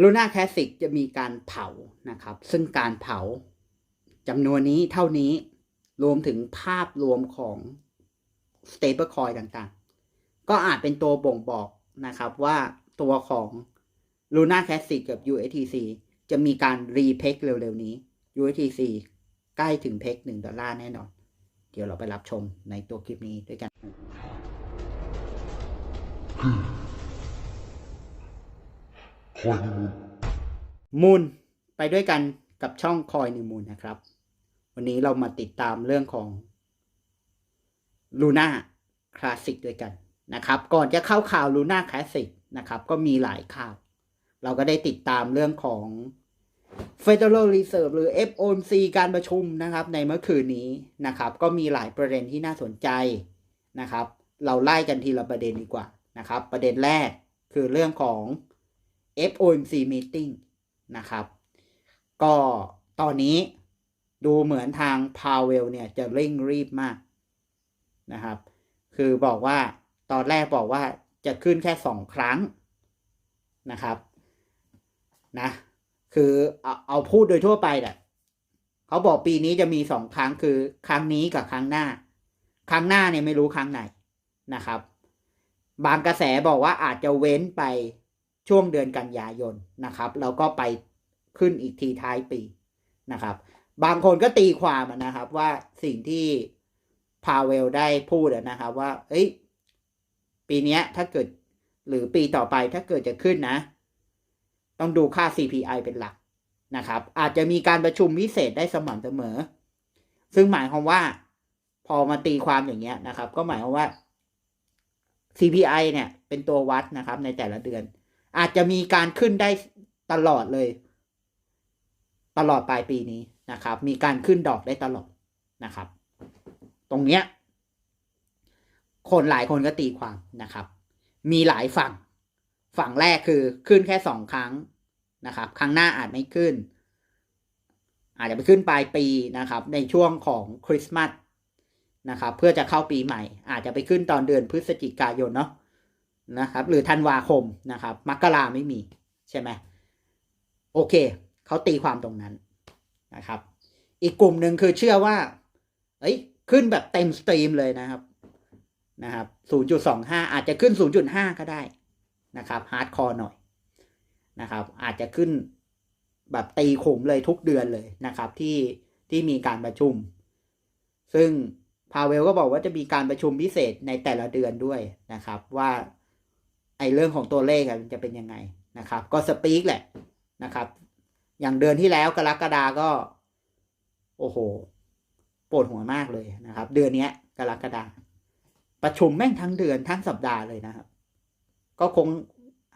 ลูน่าแคสสิกจะมีการเผานะครับ ซึ่งการเผาจำนวนนี้เท่านี้รวมถึงภาพรวมของ stable coin ต่างๆ ก็อาจเป็นตัวบ่งบอกนะครับว่าตัวของ Luna Classic กับ USTC จะมีการรีเพกเร็วๆ นี้ USTC ใกล้ถึงเพก1ดอลลาร์แน่นอน เดี๋ยวเราไปรับชมในตัวคลิปนี้ด้วยกัน คอยนิมูลมูลไปด้วยกันกับช่องคอยนิมูลนะครับ วันนี้เรามาติดตามเรื่องของ Luna Classic ด้วยกันนะครับ ก่อนจะเข้าข่าว Luna Classic นะครับ ก็มีหลายข่าว เราก็ได้ติดตามเรื่องของ Federal Reserve หรือ FOMC การประชุมนะครับ ในเมื่อคืนนี้นะครับ ก็มีหลายประเด็นที่น่าสนใจนะครับ เราไล่กันทีละประเด็นดีกว่านะครับ ประเด็นแรกคือเรื่องของ FOMC meeting นะครับ ก็ตอนนี้ดูเหมือนทางพาวเวลเนี่ยจะเร่งรีบมากนะครับ คือบอกว่าตอนแรกบอกว่าจะขึ้นแค่สองครั้งนะครับนะคือเอาเอาพูดโดยทั่วไปแหละเขาบอกปีนี้จะมีสองครั้งคือครั้งนี้กับครั้งหน้า ครั้งหน้าเนี่ยไม่รู้ครั้งไหนนะครับ บางกระแสบอกว่าอาจจะเว้นไป ช่วงเดือนกันยายนนะครับแล้วก็ไปขึ้นอีกทีท้ายปีนะครับ บางคนก็ตีความนะครับว่าสิ่งที่พาเวลได้พูดนะครับว่า เอ้ย ปีนี้ถ้าเกิดหรือปีต่อไปถ้าเกิดจะขึ้นนะ ต้องดูค่า CPI เป็นหลักนะครับ อาจจะมีการประชุมพิเศษได้สม่ำเสมอ ซึ่งหมายความว่า พอมาตีความอย่างเงี้ยนะครับ ก็หมายความว่า CPI เนี่ยเป็นตัววัดนะครับในแต่ละเดือน อาจจะมีการขึ้นได้ตลอดเลย ตลอดปลายปีนี้นะครับ มีการขึ้นดอกได้ตลอดนะครับ ตรงเนี้ยคนหลายคนก็ตีความนะครับ มีหลายฝั่ง ฝั่งแรกคือขึ้นแค่สองครั้งนะครับ ครั้งหน้าอาจไม่ขึ้น อาจจะไปขึ้นปลายปีนะครับ ในช่วงของคริสต์มาสนะครับ เพื่อจะเข้าปีใหม่ อาจจะไปขึ้นตอนเดือนพฤศจิกายนเนาะ นะครับ หรือธันวาคมนะครับมกราไม่มีใช่ไหมโอเคเขาตีความตรงนั้นนะครับ อีกกลุ่มหนึ่งคือเชื่อว่าเอ้ยขึ้นแบบเต็มสตรีมเลยนะครับนะครับ 0.25 อาจจะขึ้น 0.5 ก็ได้นะครับฮาร์ดคอร์หน่อยนะครับ อาจจะขึ้นแบบตีขุมเลยทุกเดือนเลยนะครับ ที่ที่มีการประชุม ซึ่งพาเวลก็บอกว่าจะมีการประชุมพิเศษในแต่ละเดือนด้วยนะครับ ว่า ไอเรื่องของตัวเลขอะมันจะเป็นยังไงนะครับ ก็สปีกแหละนะครับ อย่างเดือนที่แล้วกรกฎาก็ โอ้โหปวดหัวมากเลยนะครับ เดือนนี้กรกฎาประชุมแม่งทั้งเดือนทั้งสัปดาห์เลยนะครับ ก็คง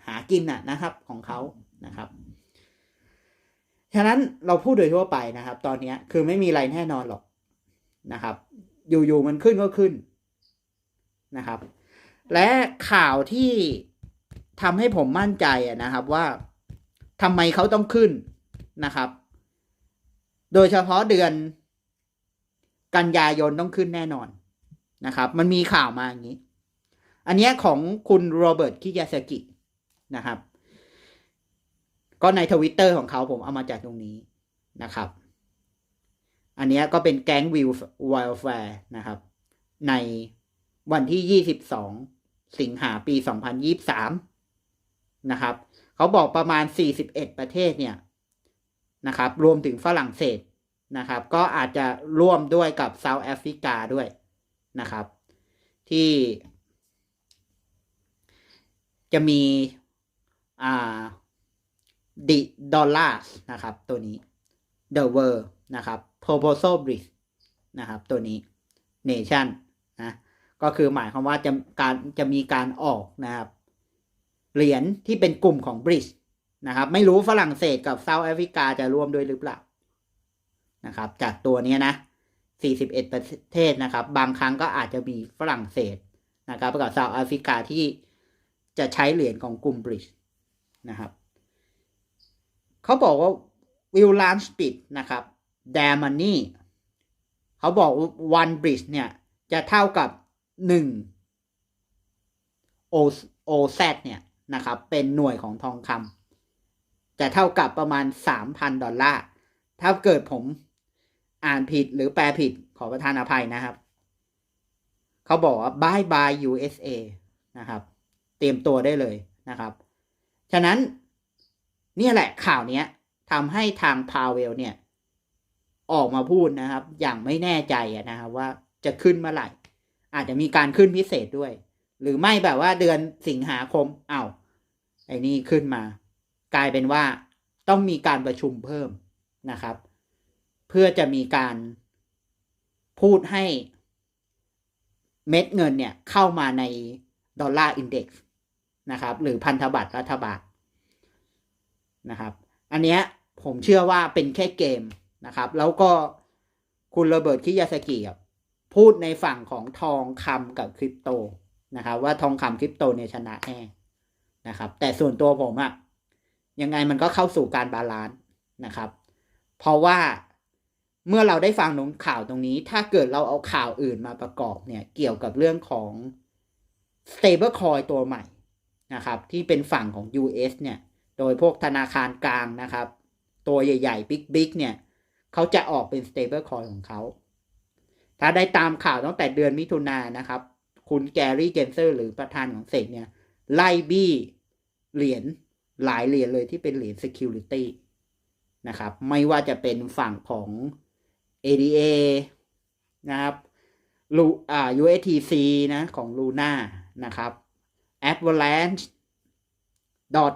หากินน่ะนะครับของเขานะครับ ฉะนั้นเราพูดโดยทั่วไปนะครับ ตอนนี้คือไม่มีอะไรแน่นอนหรอกนะครับ อยู่ๆมันขึ้นก็ขึ้นนะครับ และข่าวที่ ทำให้ผมมั่นใจนะครับว่าทำไมเขาต้องขึ้นนะครับ โดยเฉพาะเดือนกันยายนต้องขึ้นแน่นอนนะครับ มันมีข่าวมาอย่างนี้ อันเนี้ยของคุณโรเบิร์ต คิยาสกินะครับ ก็ในทวิตเตอร์ของเขาผมเอามาจากตรงนี้นะครับ อันเนี้ยก็เป็นแก๊งวิวว i ลแฟร์นะครับ ในวันที่ 22 สิงหาปี 2023 นะครับเขาบอกประมาณ 41 ประเทศเนี่ยนะครับรวมถึงฝรั่งเศสนะครับ ก็อาจจะร่วมด้วยกับเซาท์แอฟริกาด้วยนะครับ ที่ จะมีอ่า the dollars นะครับ ตัวนี้ the world นะครับ proposal bridge นะครับ ตัวนี้ nation นะก็คือหมายความว่าจะการจะมีการออกนะครับ เหรียญที่เป็นกลุ่มของ bridge นะครับ ไม่รู้ฝรั่งเศสกับเซาท์แอฟริกาจะร่วมด้วยหรือเปล่านะครับ จากตัวนี้นะ 41 ประเทศนะครับ บางครั้งก็อาจจะมีฝรั่งเศสนะครับกับเซาท์แอฟริกาที่จะใช้เหรียญของกลุ่ม bridge นะครับเขาบอกว่า will launch bid นะครับ their money เขาบอกว่า one bridge เนี่ย จะเท่ากับหนึ่ง O OZ เนี่ย นะครับ เป็นหน่วยของทองคำจะเท่ากับประมาณ 3,000 ดอลลาร์ ถ้าเกิดผมอ่านผิดหรือแปลผิดขอประทานอภัยนะครับ เขาบอกว่า bye bye USA นะครับ เตรียมตัวได้เลยนะครับ ฉะนั้นเนี่ยแหละข่าวเนี้ยทำให้ทางพาเวลเนี่ย ออกมาพูดนะครับ อย่างไม่แน่ใจนะครับว่าจะขึ้นเมื่อไหร่ อาจจะมีการขึ้นพิเศษด้วย หรือไม่แบบว่าเดือนสิงหาคมเอา้า ไอ้นี่ขึ้นมา กลายเป็นว่าต้องมีการประชุมเพิ่มนะครับ เพื่อจะมีการพูดให้เม็ดเงินเนี่ยเข้ามาในดอลลาร์อินเด็กซ์นะครับหรือพันธบัตรรัฐบาลนะครับ อันเนี้ยผมเชื่อว่าเป็นแค่เกมนะครับ แล้วก็คุณโรเบิร์ตคิยาสกิพูดในฝั่งของทองคำกับคริปโตนะครับ ว่าทองคำคริปโตเนี่ยชนะแน่ นะครับ แต่ส่วนตัวผมอะยังไงมันก็เข้าสู่การบาลานซ์นะครับ เพราะว่าเมื่อเราได้ฟังนงข่าวตรงนี้ ถ้าเกิดเราเอาข่าวอื่นมาประกอบเนี่ยเกี่ยวกับเรื่องของ stable coin ตัวใหม่นะครับ ที่เป็นฝั่งของ US เนี่ย โดยพวกธนาคารกลางนะครับ ตัวใหญ่ๆบิ๊กๆเนี่ยเขาจะออกเป็น stable coin ของเขา ถ้าได้ตามข่าวตั้งแต่เดือนมิถุนายนนะครับ คุณแกรี่เจนเซอร์หรือประธานของเซกเนี่ย ไล่บี้เหรียญหลายเหรียญเลยที่เป็นเหรียญ security นะครับ ไม่ว่าจะเป็นฝั่งของ ADA นะครับลูอ่า USTC นะของ Luna นะครับ Avalanche dot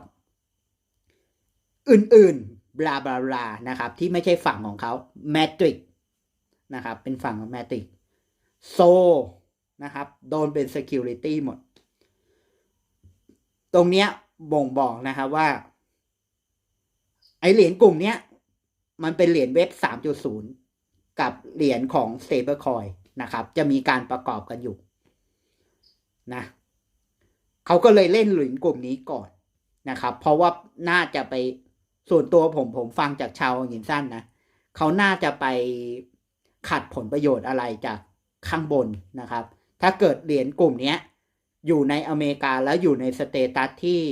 อื่นๆบลาบลาบลานะครับ ที่ไม่ใช่ฝั่งของเขา Matrix นะครับ เป็นฝั่งของ Matrix โซนะครับ โดนเป็น Security หมด ตรงเนี้ยบ่งบอกนะครับว่า ไอเหรียญกลุ่มเนี้ยมันเป็นเหรียญเว็บ 3.0 กับเหรียญของ Stablecoin นะครับ จะมีการประกอบกันอยู่นะเขาก็เลยเล่นเหรียญกลุ่มนี้ก่อนนะครับ เพราะว่าน่าจะไปส่วนตัวผมผมฟังจากชาวหินสั้นนะเขาน่าจะไปขัดผลประโยชน์อะไรจากข้างบนนะครับ ถ้าเกิดเหรียญกลุ่มเนี้ย อยู่ในอเมริกาแล้วอยู่ในสเตตัสที่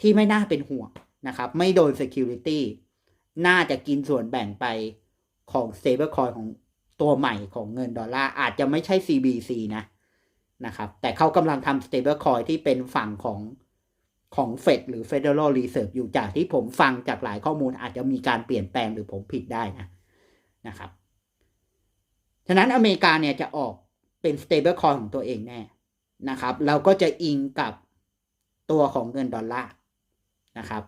ที่ไม่น่าเป็นห่วงนะครับ ไม่โดน Security น่าจะกินส่วนแบ่งไปของ Stablecoin ของตัวใหม่ของเงินดอลลาร์ อาจจะไม่ใช่ CBC นะนะครับ แต่เขากำลังทำ Stablecoin ที่เป็นฝั่งของของเฟดหรือ Federal Reserve อยู่จากที่ผมฟังจากหลายข้อมูลอาจจะมีการเปลี่ยนแปลงหรือผมผิดได้นะนะครับ ฉะนั้นอเมริกาเนี่ยจะออก เป็น stable coin ของตัวเองแน่นะครับ เราก็จะอิงกับตัวของเงินดอลลาร์นะครับ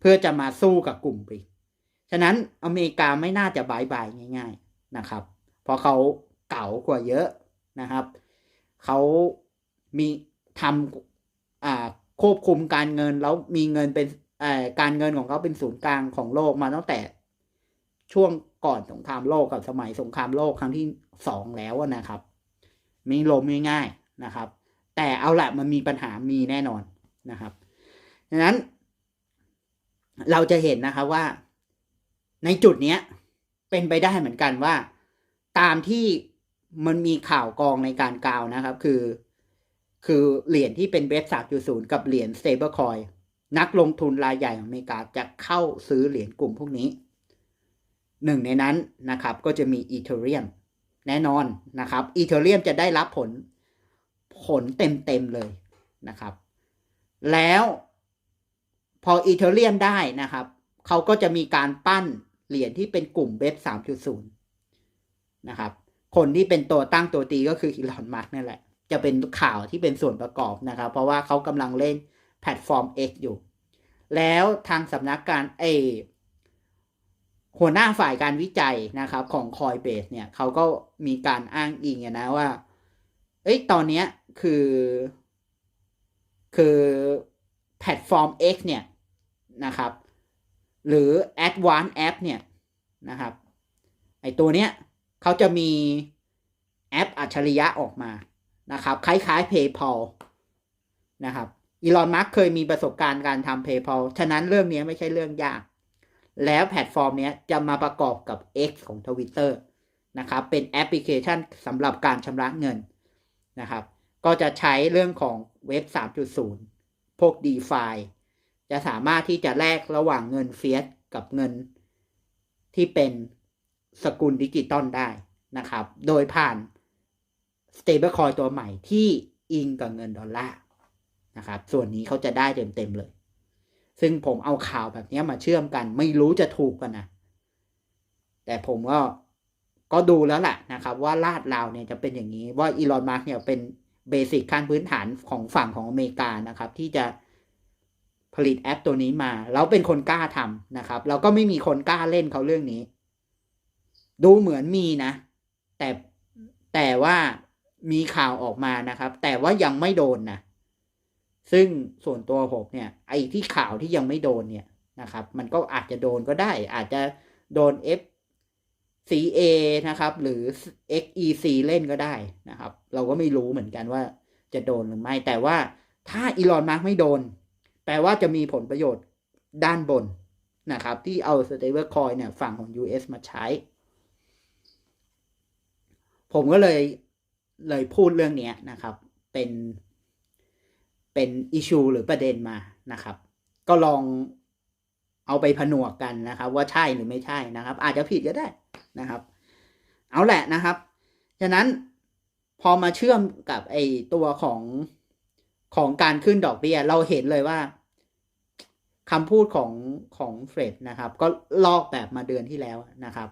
เพื่อจะมาสู้กับกลุ่มบริกฉะนั้นอเมริกาไม่น่าจะบายบายง่าย ๆนะครับ เพราะเขาเก่ากว่าเยอะนะครับ เขามีทำควบคุมการเงินแล้วมีเงินเป็นการเงินของเขาเป็นศูนย์กลางของโลกมาตั้งแต่ช่วงก่อนสงครามโลกกับสมัยสงครามโลกครั้งที่สองแล้วนะครับ ไม่ล้มง่ายๆนะครับ แต่เอาละมันมีปัญหามีแน่นอนนะครับดังนั้น เราจะเห็นนะครับว่า ในจุดเนี้ยเป็นไปได้เหมือนกันว่า ตามที่มันมีข่าวกองในการกล่าวนะครับ คือ คือเหรียญที่เป็นเบส3.0กับเหรียญ stablecoin นักลงทุนรายใหญ่ของอเมริกาจะเข้าซื้อเหรียญกลุ่มพวกนี้ หนึ่งในนั้นนะครับก็จะมีอีเทเรียม แน่นอนนะครับอีเทเรียมจะได้รับผลผลเต็มๆเลยนะครับ แล้วพออีเทเรียมได้นะครับ เขาก็จะมีการปั้นเหรียญที่เป็นกลุ่มเบส3.0 นะครับ คนที่เป็นตัวตั้งตัวตีก็คืออีลอนมัสก์นั่นแหละ จะเป็นข่าวที่เป็นส่วนประกอบนะครับ เพราะว่าเขากำลังเล่นแพลตฟอร์ม X อยู่ แล้วทางสำนักการเอ หัวหน้าฝ่ายการวิจัยนะครับของ Coinbase เนี่ยเขาก็มีการอ้างอิงนะว่า เอ้ยตอนนี้คือ คือแพลตฟอร์ม X เนี่ยนะครับ หรือ Advanced App เนี่ยนะครับไอตัวเนี้ยเขาจะมีแอปอัจฉริยะออกมานะครับ คล้ายๆ PayPal นะครับอีลอนมัสเคยมีประสบการณ์การทำ PayPal ฉะนั้นเรื่องนี้ไม่ใช่เรื่องยาก แล้วแพลตฟอร์มนี้จะมาประกอบกับ X ของ Twitter นะครับเป็นแอปพลิเคชันสำหรับการชำระเงินนะครับก็จะใช้เรื่องของเว็บ 3.0 พวก DeFi จะสามารถที่จะแลกระหว่างเงินเฟียสกับเงินที่เป็นสกุลดิจิตอลได้นะครับ โดยผ่าน stablecoin ตัวใหม่ที่อิงกับเงินดอลลาร์นะครับ ส่วนนี้เขาจะได้เต็ม ๆ เลย ซึ่งผมเอาข่าวแบบนี้มาเชื่อมกัน ไม่รู้จะถูกกันนะ แต่ผมก็ก็ดูแล้วแหละนะครับ ว่าลาดราวเนี่ยจะเป็นอย่างนี้ ว่าอีลอนมาร์กเนี่ยเป็นเบสิกขั้นพื้นฐานของฝั่งของอเมริกานะครับ ที่จะผลิตแอปตัวนี้มา แล้วเป็นคนกล้าทำนะครับ แล้วก็ไม่มีคนกล้าเล่นเขาเรื่องนี้ ดูเหมือนมีนะ แต่แต่ว่ามีข่าวออกมานะครับ แต่ว่ายังไม่โดนนะ ซึ่งส่วนตัวผมเนี่ยไอ้ที่ข่าวที่ยังไม่โดนเนี่ยนะครับ มันก็อาจจะโดนก็ได้ อาจจะโดน F CA นะครับ หรือ XEC เล่นก็ได้นะครับ เราก็ไม่รู้เหมือนกันว่าจะโดนหรือไม่ แต่ว่าถ้าอีลอนมาร์กไม่โดน แปลว่าจะมีผลประโยชน์ด้านบนนะครับ ที่เอา stable coin เนี่ยฝั่งของ US มาใช้ ผมก็เลยเลยพูดเรื่องเนี้ยนะครับ เป็น เป็นอิชูหรือประเด็นมานะครับ ก็ลองเอาไปผนวกกันนะครับ ว่าใช่หรือไม่ใช่นะครับ อาจจะผิดก็ได้นะครับ เอาแหละนะครับ ฉะนั้นพอมาเชื่อมกับไอตัวของของการขึ้นดอกเบี้ย เราเห็นเลยว่าคำพูดของของเฟรดนะครับ ก็ลอกแบบมาเดือนที่แล้วนะครับ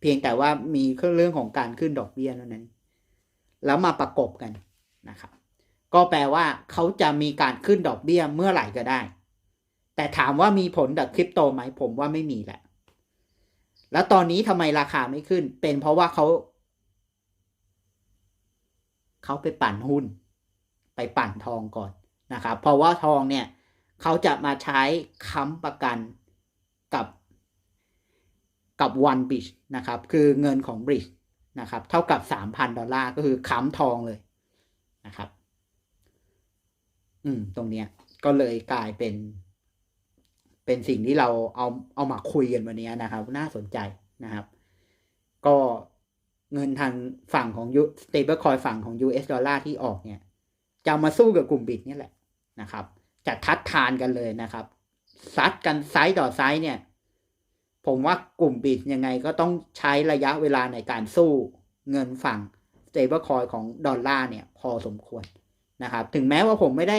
เพียงแต่ว่ามีเรื่องของการขึ้นดอกเบี้ยเท่านั้น แล้วมาประกบกันนะครับ ก็แปลว่าเขาจะมีการขึ้นดอกเบี้ยเมื่อไหร่ก็ได้ แต่ถามว่ามีผลกับคริปโตไหมผมว่าไม่มีแหละ แล้วตอนนี้ทำไมราคาไม่ขึ้น เป็นเพราะว่าเขาเขาไปปั่นหุ้น ไปปั่นทองก่อนนะครับ เพราะว่าทองเนี่ยเขาจะมาใช้ค้ำประกันกับกับ one bridge นะครับ คือเงินของ bridge นะครับ เท่ากับสามพันดอลลาร์ก็คือค้ำทองเลยนะครับ อืม ตรงเนี้ย ก็เลยกลายเป็น เป็นสิ่งที่เราเอาเอามาคุยกันวันนี้นะครับ น่าสนใจนะครับ ก็เงินทางฝั่งของ U stable coin ฝั่งของ US ดอลลาร์ที่ออกเนี่ย จะมาสู้กับกลุ่มบิตนี่แหละนะครับ จะทัดทานกันเลยนะครับ ซัดกันไซส์ต่อไซส์เนี่ย ผมว่ากลุ่มบิตยังไงก็ต้องใช้ระยะเวลาในการสู้เงินฝั่ง stable coin ของดอลลาร์เนี่ย พอสมควร นะครับ ถึงแม้ว่าผมไม่ได้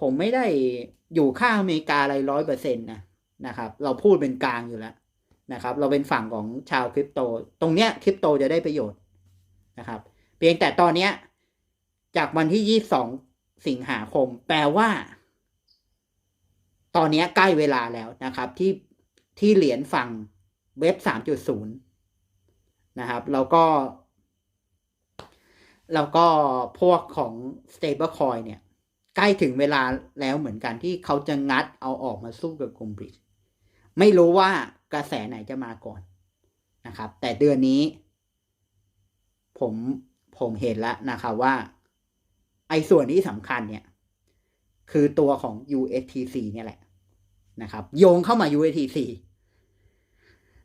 ผมไม่ได้อยู่ข้างอเมริกาอะไรร้อยเปอร์เซ็นต์นะนะครับ เราพูดเป็นกลางอยู่แล้วนะครับ เราเป็นฝั่งของชาวคริปโต ตรงเนี้ยคริปโตจะได้ประโยชน์นะครับ เพียงแต่ตอนเนี้ยจากวันที่ยี่สองสิงหาคม แปลว่า ตอนเนี้ยใกล้เวลาแล้วนะครับ ที่ที่เหรียญฝั่งเว็บสามจุดศูนย์นะครับ แล้วก็ แล้วก็พวกของ stable coin เนี่ย ใกล้ถึงเวลาแล้วเหมือนกันที่เขาจะงัดเอาออกมาสู้กับกลุ่มบริดไม่รู้ว่ากระแสไหนจะมาก่อนนะครับ แต่เดือนนี้ ผมผมเห็นแล้วนะครับว่า ไอ้ส่วนที่สำคัญเนี่ย คือตัวของ USTC เนี่ยแหละนะครับ โยงเข้ามา USTC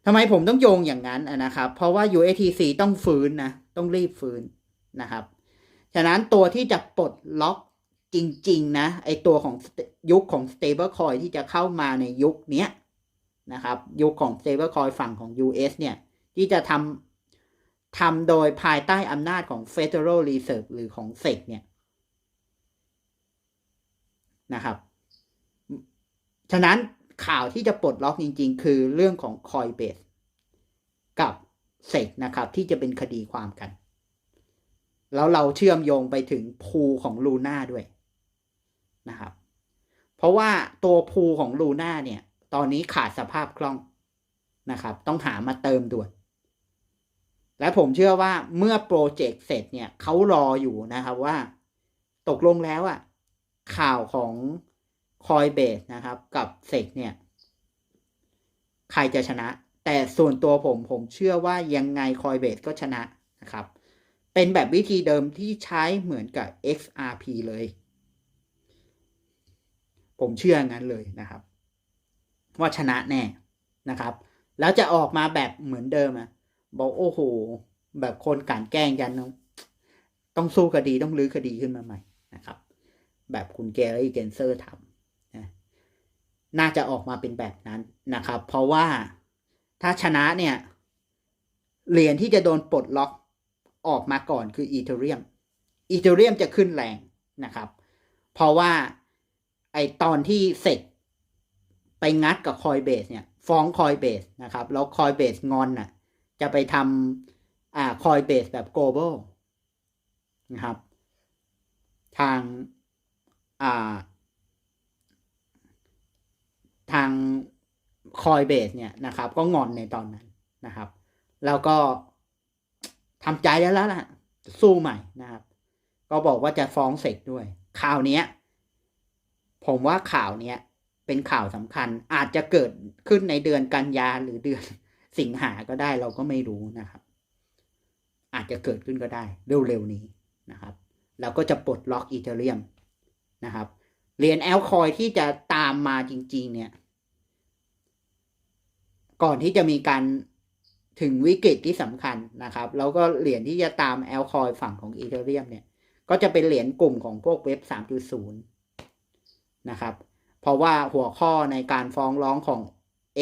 ทำไมผมต้องโยงอย่างนั้นนะครับ เพราะว่า USTC ต้องฟื้นนะ ต้องรีบฟื้น นะครับ ฉะนั้นตัวที่จะปลดล็อกจริง ๆ นะ ไอตัวของยุคของ stable coin ที่จะเข้ามาในยุคนี้นะครับ ยุคของ stable coin ฝั่งของ US เนี่ย ที่จะทำทำโดยภายใต้อำนาจของ Federal Reserve หรือของ SEC เนี่ยนะครับฉะนั้นข่าวที่จะปลดล็อกจริง ๆ คือเรื่องของ Coinbase กับ SEC นะครับ ที่จะเป็นคดีความกัน แล้วเราเชื่อมโยงไปถึงพูของลูน่าด้วยนะครับ เพราะว่าตัวพูของลูน่าเนี่ย ตอนนี้ขาดสภาพคล่องนะครับ ต้องหามาเติมด่วน และผมเชื่อว่าเมื่อโปรเจกต์เสร็จเนี่ยเขารออยู่นะครับว่า ตกลงแล้วอะข่าวของ Coinbase นะครับ กับเซกเนี่ย ใครจะชนะ แต่ส่วนตัวผมผมเชื่อว่ายังไง Coinbase ก็ชนะนะครับ เป็นแบบวิธีเดิมที่ใช้เหมือนกับ XRP เลย ผมเชื่องั้นเลยนะครับ ว่าชนะแน่นะครับ แล้วจะออกมาแบบเหมือนเดิมอะบอกโอ้โห แบบคนกลั่นแกล้งกันต้องต้องสู้คดีต้องลื้อคดีขึ้นมาใหม่นะครับ แบบคุณแกรี่เกนเซอร์ทำนะน่าจะออกมาเป็นแบบนั้นนะครับ เพราะว่าถ้าชนะเนี่ยเหรียญที่จะโดนปลดล็อก ออกมาก่อนคืออีเทเรียมอีเทเรียมจะขึ้นแรงนะครับ เพราะว่าไอตอนที่เสร็จไปงัดกับคอยเบสเนี่ย ฟ้องคอยเบสนะครับ แล้วคอยเบสงอนน่ะ จะไปทำอ่าคอยเบสแบบ global นะครับ ทางอ่าทางคอยเบสเนี่ยนะครับ ก็งอนในตอนนั้นนะครับ แล้วก็ ทำใจแล้วล่ะสู้ใหม่นะครับ ก็บอกว่าจะฟ้องเสกด้วย ข่าวเนี้ย ผมว่าข่าวเนี้ยเป็นข่าวสำคัญ อาจจะเกิดขึ้นในเดือนกันยาหรือเดือนสิงหาก็ได้เราก็ไม่รู้นะครับ อาจจะเกิดขึ้นก็ได้ เร็วๆนี้นะครับแล้วก็จะปลดล็อกอีเทเรียมนะครับเหรียญแอลคอยที่จะตามมาจริง ๆ เนี่ย ก่อนที่จะมีการ ถึงวิกฤตที่สำคัญนะครับ แล้วก็เหรียญที่จะตามแอลคอยฝั่งของอีเทเรียมเนี่ย ก็จะเป็นเหรียญกลุ่มของพวกเว็บ 3.0 นะครับ เพราะว่าหัวข้อในการฟ้องร้องของ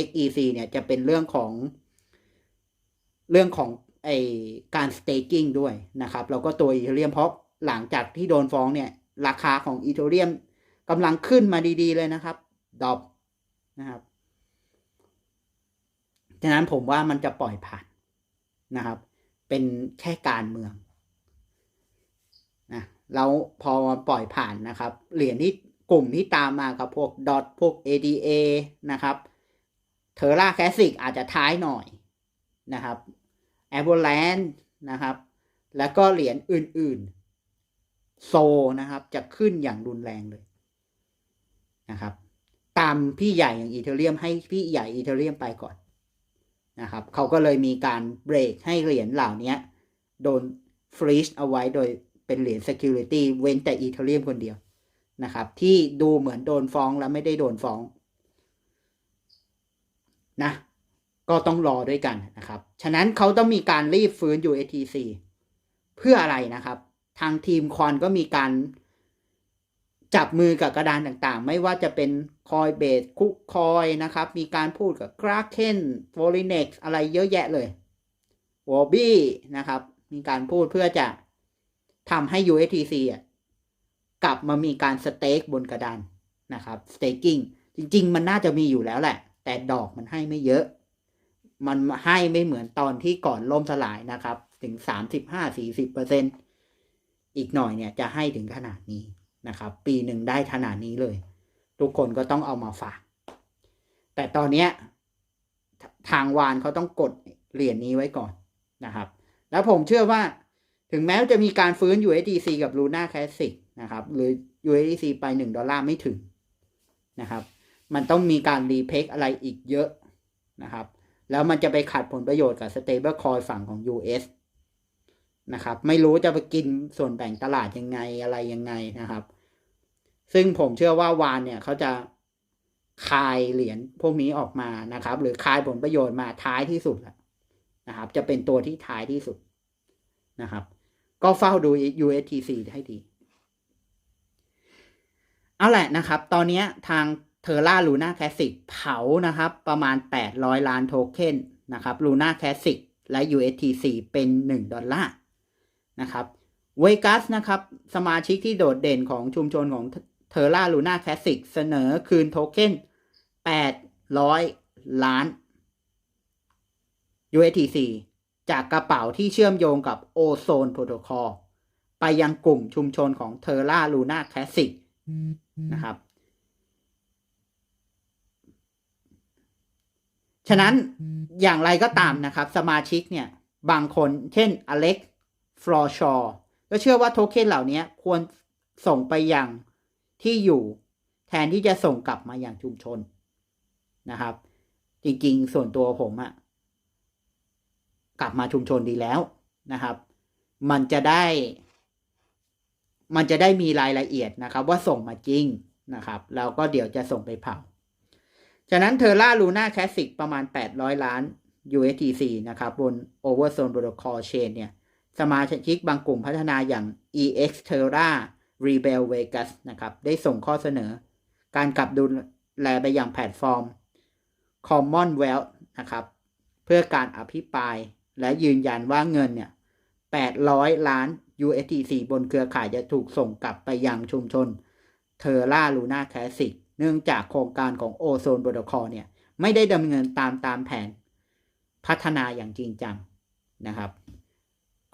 XEC เนี่ยจะเป็นเรื่องของ เรื่องของไอการ staking ด้วยนะครับแล้วก็ตัวอีเทเรียมเพราะหลังจากที่โดนฟ้องเนี่ย ราคาของอีเทเรียมกำลังขึ้นมาดีๆเลยนะครับดอปนะครับ ฉะนั้นผมว่ามันจะปล่อยผ่านนะครับ เป็นแค่การเมืองนะแล้วพอปล่อยผ่านนะครับ เหรียญที่กลุ่มที่ตามมากับพวกดอทพวก ADA นะครับเทอร่าแคสสิกอาจจะท้ายหน่อยนะครับแอ v เ l แลนนะครับ แล้วก็เหรียญอื่นๆ โซนะครับ จะขึ้นอย่างรุนแรงเลยนะครับ ตามพี่ใหญ่อย่างอีเทเรียมให้พี่ใหญ่อีเทเรียมไปก่อน นะครับเขาก็เลยมีการเบรกให้เหรียญเหล่านี้โดนฟรีซเอาไว้โดยเป็นเหรียญ Security เว้นแต่อีเทเรียมคนเดียวนะครับ ที่ดูเหมือนโดนฟ้องแล้วไม่ได้โดนฟ้องนะก็ต้องรอด้วยกันนะครับ ฉะนั้นเขาต้องมีการรีบฟื้น UATC เพื่ออะไรนะครับ ทางทีมคอนก็มีการ จับมือกับกระดานต่างๆ ไม่ว่าจะเป็นคอยเบสคุกคอยนะครับ มีการพูดกับ Kraken f o r i n e x อะไรเยอะแยะเลยวอบี้นะครับ มีการพูดเพื่อจะทำให้ USTC อะกลับมามีการสเต็กบนกระดานนะครับ staking จริง ๆ มันน่าจะมีอยู่แล้วแหละ แต่ดอกมันให้ไม่เยอะ มันให้ไม่เหมือนตอนที่ก่อนล่มสลายนะครับ ถึงสามสิบห้าสี่สิบเปอร์เซ็นอีกหน่อยเนี่ยจะให้ถึงขนาดนี้ นะครับ ปีหนึ่งได้ขนาดนี้เลย ทุกคนก็ต้องเอามาฝาก แต่ตอนเนี้ทางวานเขาต้องกดเหรียญนี้ไว้ก่อนนะครับ แล้วผมเชื่อว่าถึงแม้จะมีการฟื้น USDC กับ Luna Classic นะครับ หรือ USDC ไปหนึ่งดอลลาร์ไม่ถึงนะครับ มันต้องมีการรีเพกอะไรอีกเยอะนะครับ แล้วมันจะไปขัดผลประโยชน์กับ stable coin ฝั่งของ US นะครับ ไม่รู้จะไปกินส่วนแบ่งตลาดยังไงอะไรยังไงนะครับ ซึ่งผมเชื่อว่าวานเนี่ยเขาจะคายเหรียญพวกนี้ออกมานะครับ หรือคายผลประโยชน์มาท้ายที่สุดแหละนะครับ จะเป็นตัวที่ท้ายที่สุดนะครับ ก็เฝ้าดู USTC ให้ดี เอาแหละนะครับ ตอนนี้ทางเทอร่าลูน่าแคสสิกเผานะครับ ประมาณ 800 ล้านโทเค็นนะครับลูน่าแคสสิกและ USTC เป็น 1 ดอลลาร์นะครับเวกัสนะครับ สมาชิกที่โดดเด่นของชุมชนของ เทอร่าลูน่าแคสสิกเสนอคืนโทเค็น800 ล้าน USTC จากกระเป๋าที่เชื่อมโยงกับโอโซนโปรโตคอลไปยังกลุ่มชุมชนของเทอร่าลูน่าแคสสิกนะครับ ฉะนั้นอย่างไรก็ตามนะครับ สมาชิกเนี่ย บางคนเช่นอเล็กฟลอชอก็เชื่อว่าโทเค็นเหล่านี้ควรส่งไปยัง ที่อยู่แทนที่จะส่งกลับมาอย่างชุมชนนะครับ จริงๆ ส่วนตัวผมอะกลับมาชุมชนดีแล้วนะครับ มันจะได้ มันจะได้มีรายละเอียดนะครับ ว่าส่งมาจริงนะครับแล้วก็เดี๋ยวจะส่งไปเผาฉะนั้นเทอร่าลูน่าแคสสิกประมาณ 800 ล้าน USDC นะครับ บน Overzone Protocol Chain เนี่ย สมาชิกบางกลุ่มพัฒนาอย่าง EX Terra Rebel Vegas นะครับ ได้ส่งข้อเสนอ การกลับดุลแลไปยังแพลตฟอร์ม Commonwealth นะครับ เพื่อการอภิปรายและยืนยันว่าเงินเนี่ย 800 ล้าน USDC บนเครือข่ายจะถูกส่งกลับไปยังชุมชนเทอร่าลูน่าแคสิกเนื่องจากโครงการของโอโซนโปรโตคอลเนี่ย ไม่ได้ดำเนินตามตามแผนพัฒนาอย่างจริงจังนะครับ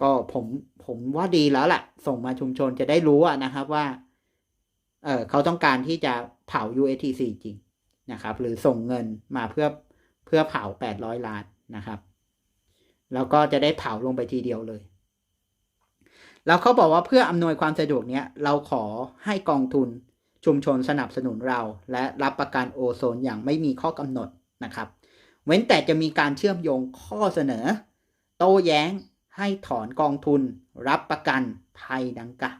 ก็ผม ผมว่าดีแล้วแหละส่งมาชุมชนจะได้รู้นะครับว่า เออเขาต้องการที่จะเผา USTC จริงนะครับ หรือส่งเงินมาเพื่อเพื่อเผา 800 ล้านนะครับ แล้วก็จะได้เผาลงไปทีเดียวเลย แล้วเขาบอกว่าเพื่ออำนวยความสะดวกเนี้ยเราขอให้กองทุนชุมชนสนับสนุนเรา และรับประกันโอโซนอย่างไม่มีข้อกำหนดนะครับ เว้นแต่จะมีการเชื่อมโยงข้อเสนอ โต้แย้ง ให้ถอนกองทุนรับประกันภัยดังกล่าว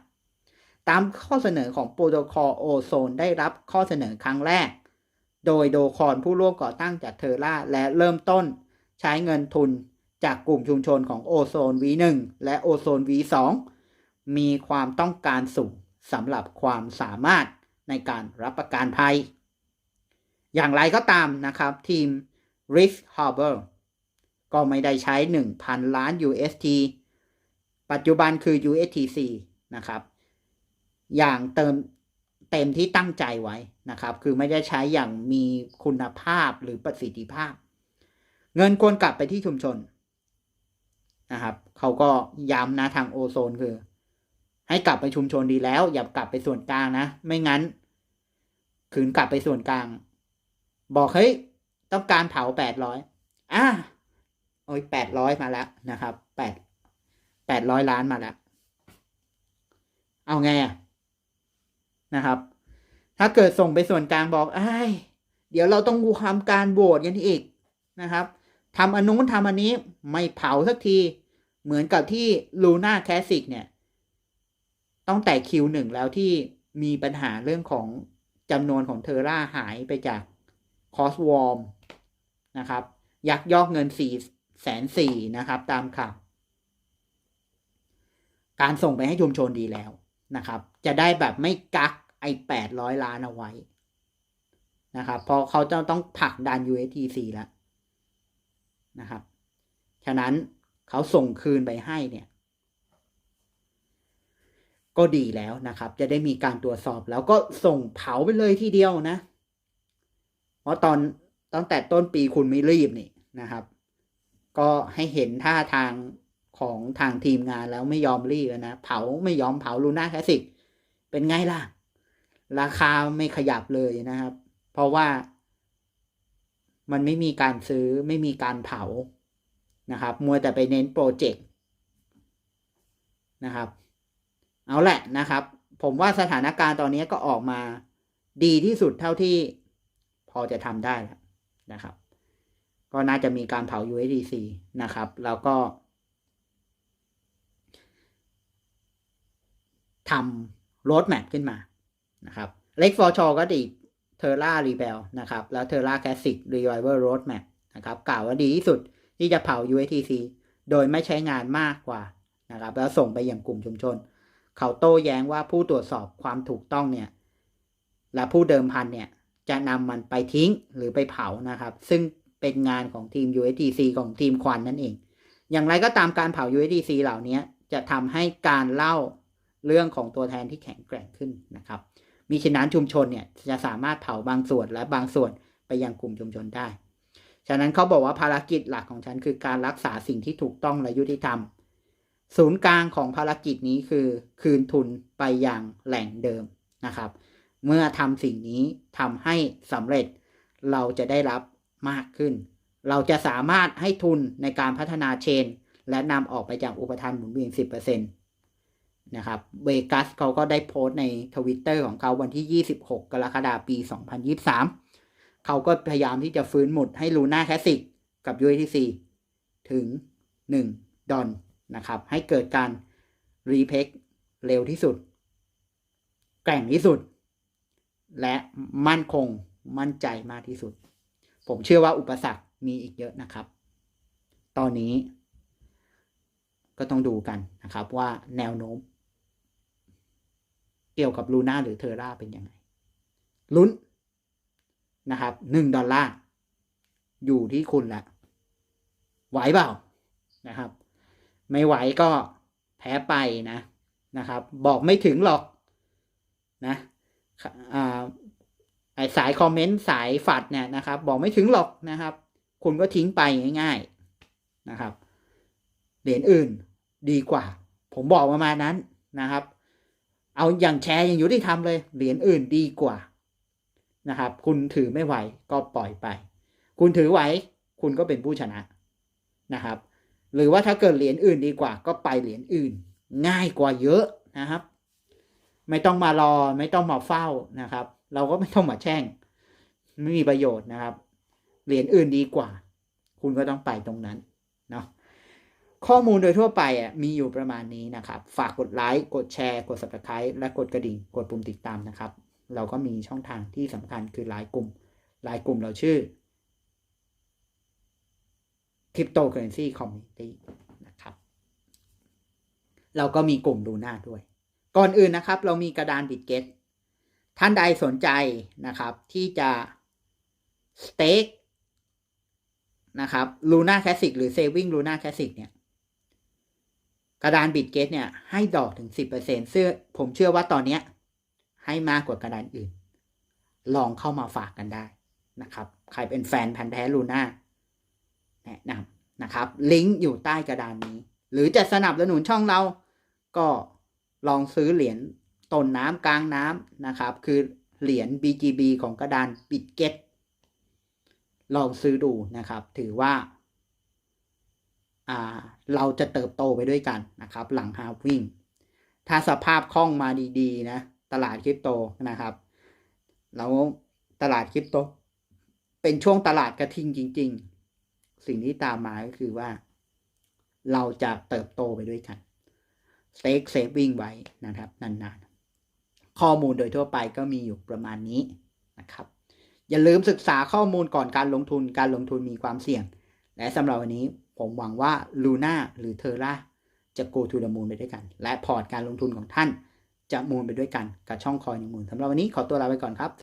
ตามข้อเสนอของโปรโตคอลโอโซนได้รับข้อเสนอครั้งแรก โดยโดคอนผู้ร่วมก่อตั้งจากเทอร่าและเริ่มต้นใช้เงินทุนจากกลุ่มชุมชนของโอโซน V1 และโอโซน V2 มีความต้องการสูงสำหรับความสามารถในการรับประกันภัย อย่างไรก็ตามนะครับทีม Risk Harbor ก็ไม่ได้ใช้ 1,000 ล้าน UST ปัจจุบันคือ USTC นะครับ อย่างเติมเต็มที่ตั้งใจไว้นะครับ คือไม่ได้ใช้อย่างมีคุณภาพหรือประสิทธิภาพ เงินควรกลับไปที่ชุมชนนะครับ เขาก็ย้ำนะทางโอโซนคือ ให้กลับไปชุมชนดีแล้ว อย่ากลับไปส่วนกลางนะ ไม่งั้น คืนกลับไปส่วนกลาง บอกเฮ้ยต้องการเผาแปดร้อยอะ อ้ยแปดร้อยมาแล้วนะครับแปดแปดร้อยล้านมาแล้ว เอาไงอะนะครับ ถ้าเกิดส่งไปส่วนกลางบอกไอ้เดี๋ยวเราต้องทำการโหวตกันอีกนะครับทำอันนู้นทำอันนี้ไม่เผาสักทีเหมือนกับที่ลูน่าแคสสิกเนี่ยต้องแต่คิวหนึ่งแล้วที่มีปัญหาเรื่องของจำนวนของเทอร่าหายไปจากคอสวอร์มนะครับ ยักยอกเงินสี่ แสนสี่นะครับตามข่าวการส่งไปให้ชุมชนดีแล้วนะครับ จะได้แบบไม่กักไอ้แปดร้อยล้านเอาไว้นะครับเพราะเขาจะต้องผลักดัน USTC แล้วนะครับ ฉะนั้นเขาส่งคืนไปให้เนี่ย ก็ดีแล้วนะครับ จะได้มีการตรวจสอบแล้วก็ส่งเผาไปเลยทีเดียวนะ เพราะตอนตั้งแต่ต้นปีคุณไม่รีบนี่นะครับ ก็ให้เห็นท่าทางของทางทีมงานแล้วไม่ยอมรีบนะเผาไม่ยอมเผาลูน่าแคสิกเป็นไงล่ะ ราคาไม่ขยับเลยนะครับ เพราะว่ามันไม่มีการซื้อไม่มีการเผานะครับ มัวแต่ไปเน้นโปรเจกต์นะครับ เอาแหละนะครับ ผมว่าสถานการณ์ตอนนี้ก็ออกมาดีที่สุดเท่าที่พอจะทำได้แล้วนะครับ ก็น่าจะมีการเผา USDC นะครับ แล้วก็ทำโรดแมปขึ้นมานะครับเล็กฟอร์ชอก็ดีเทอร่ารีเบลนะครับ แล้วเทอร่าแคสสิกรีไวเวอร์โรดแมปนะครับกล่าวว่าดีที่สุดที่จะเผา USDC โดยไม่ใช้งานมากกว่านะครับ แล้วส่งไปยังกลุ่มชุมชน เขาโต้แย้งว่าผู้ตรวจสอบความถูกต้องเนี่ย และผู้เดิมพันเนี่ยจะนำมันไปทิ้งหรือไปเผานะครับ ซึ่ง เป็นงานของทีม USDC ของทีมควันนั่นเอง อย่างไรก็ตามการเผา USDC เหล่านี้จะทำให้การเล่าเรื่องของตัวแทนที่แข็งแกร่งขึ้นนะครับ มีฉะนั้นชุมชนเนี่ยจะสามารถเผาบางส่วนและบางส่วนไปยังกลุ่มชุมชนได้ ฉะนั้นเขาบอกว่าภารกิจหลักของฉันคือการรักษาสิ่งที่ถูกต้องและยุติธรรม ศูนย์กลางของภารกิจนี้คือคืนทุนไปยังแหล่งเดิมนะครับ เมื่อทำสิ่งนี้ทำให้สำเร็จเราจะได้รับ มากขึ้น เราจะสามารถให้ทุนในการพัฒนาเชน และนำออกไปจากอุปทานหมุนเวียน 10%นะครับเวกัสเขาก็ได้โพสต์ในทวิตเตอร์ของเขาวันที่ 26 กรกฎาคมปี 2023 เขาก็พยายามที่จะฟื้นหมุดให้ลูน่าแคสสิกกับ USDC ถึง 1 ดอลนะครับ ให้เกิดการรีเพกเร็วที่สุด แกร่งที่สุด และมั่นคงมั่นใจมากที่สุด ผมเชื่อว่าอุปสรรคมีอีกเยอะนะครับ ตอนนี้ก็ต้องดูกันนะครับว่าแนวโน้ม เกี่ยวกับลูน่าหรือเทอร่าเป็นยังไง ลุ้นนะครับหนึ่งดอลลาร์อยู่ที่คุณละไหวเปล่านะครับ ไม่ไหวก็แพ้ไปนะนะครับ บอกไม่ถึงหรอกนะอ่า ไอสายคอมเมนต์สายฝัดเนี่ยนะครับ บอกไม่ถึงหรอกนะครับ คุณก็ทิ้งไปง่าย ๆนะครับ เหรียญอื่นดีกว่า ผมบอกประมาณนั้นนะครับ เอาอย่างแชร์อย่างยุติธรรมเลย เหรียญอื่นดีกว่านะครับ คุณถือไม่ไหวก็ปล่อยไป คุณถือไหวคุณก็เป็นผู้ชนะนะครับ หรือว่าถ้าเกิดเหรียญอื่นดีกว่า ก็ไปเหรียญอื่น ง่ายกว่าเยอะนะครับ ไม่ต้องมารอไม่ต้องมาเฝ้านะครับ เราก็ไม่ต้องมาแช่ง ไม่มีประโยชน์นะครับ เหรียญอื่นดีกว่า คุณก็ต้องไปตรงนั้นเนาะข้อมูลโดยทั่วไปอะมีอยู่ประมาณนี้นะครับ ฝากกดไลค์กดแชร์กด subscribe และกดกระดิ่งกดปุ่มติดตามนะครับ เราก็มีช่องทางที่สำคัญคือไลน์กลุ่มไลน์กลุ่มเราชื่อ Cryptocurrency Community นะครับ เราก็มีกลุ่มดูหน้าด้วย ก่อนอื่นนะครับ เรามีกระดานบิตเกต ท่านใดสนใจนะครับ ที่จะสเต็กนะครับลูน่าแคสิกหรือเซฟิงลูน่าแคสิกเนี่ยกระดานบิตเกตเนี่ยให้ดอกถึงสิบเปอร์เซ็นซึ่งผมเชื่อว่าตอนเนี้ยให้มากกว่ากระดานอื่น ลองเข้ามาฝากกันได้นะครับ ใครเป็นแฟนพันธ์แท้ลูน่าแนะนำนะครับ ลิงก์อยู่ใต้กระดานนี้ หรือจะสนับสนุนช่องเราก็ลองซื้อเหรียญ ต้นน้ำกลางน้ำนะครับ คือเหรียญ BGB ของกระดานบิตเก็ตลองซื้อดูนะครับ ถือว่าาเราจะเติบโตไปด้วยกันนะครับ หลังฮาวิ่ง ถ้าสภาพคล่องมาดีๆนะ ตลาดคริปโตนะครับ แล้วตลาดคริปโต เป็นช่วงตลาดกระทิงจริง ๆ สิ่งที่ตามมาก็คือว่า เราจะเติบโตไปด้วยกัน s t a k e saving ไว้นะครับ นานๆ ข้อมูลโดยทั่วไปก็มีอยู่ประมาณนี้นะครับ อย่าลืมศึกษาข้อมูลก่อนการลงทุน การลงทุนมีความเสี่ยง และสำหรับวันนี้ผมหวังว่าลูน่าหรือเทอร่าจะ go to the moon ไปด้วยกัน และพอร์ตการลงทุนของท่านจะมูลไปด้วยกันกับช่องคอยในมูลสำหรับวันนี้ขอตัวลาไปก่อนครับ